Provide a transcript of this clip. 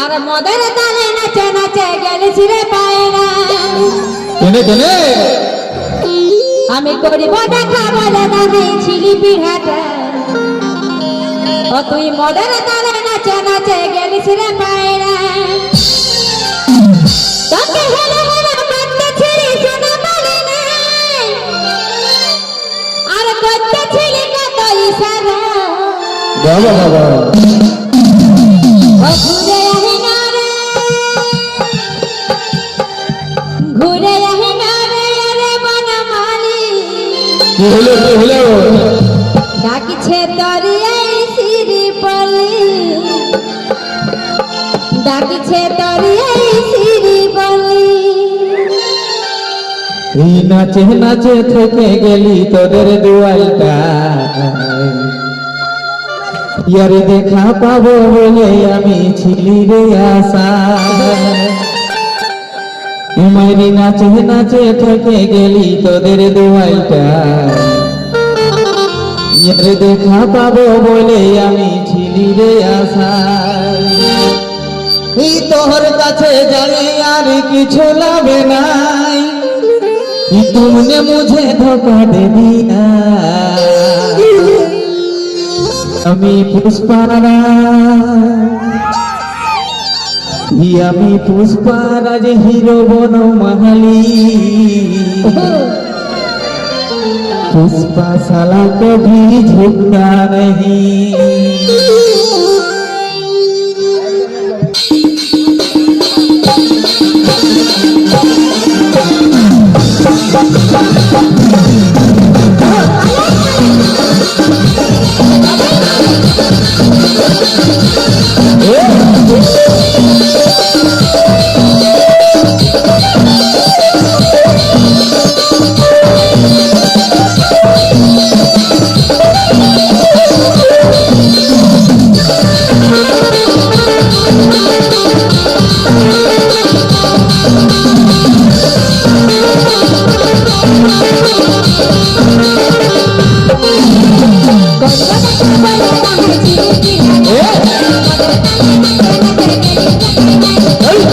আর মদের তালে নাচে নাচে গেলেছি রে কেনে কেনে? আমি করিব দেখা বলে দেখাইছিলি বিহাটা ও তুই মদের তালে নাচে নাচে গেলিস রে বাবা বাবা ও ঘুরে আহে না রে ঘুরে আহে না রে রে বনমালী কি হলো কি হলো ডাকছে তরি এই শিরিপলি ডাকছে তরি এই শিরিপলি এই নাচে নাচে থেকে গেলি তোদের দুয়ালটা। ইয়ারে দেখা পাবো বলে আমি ছিলি রে আশা। নাচে নাচে থেকে গেলি তোদের দোয়াইটা। ইয়ারে দেখা পাবো বলে আমি ছিলি রে আশা। তোহর কাছে যাই আর কিছু লাভে নাই। তুমি মুঝে ধোকা দেবি না। আমি পুষ্পারাজ। আমি পুষ্পারাজ হিরো বন মহালি। পুষ্পা সালা কভি ঝুঁকতা নহী।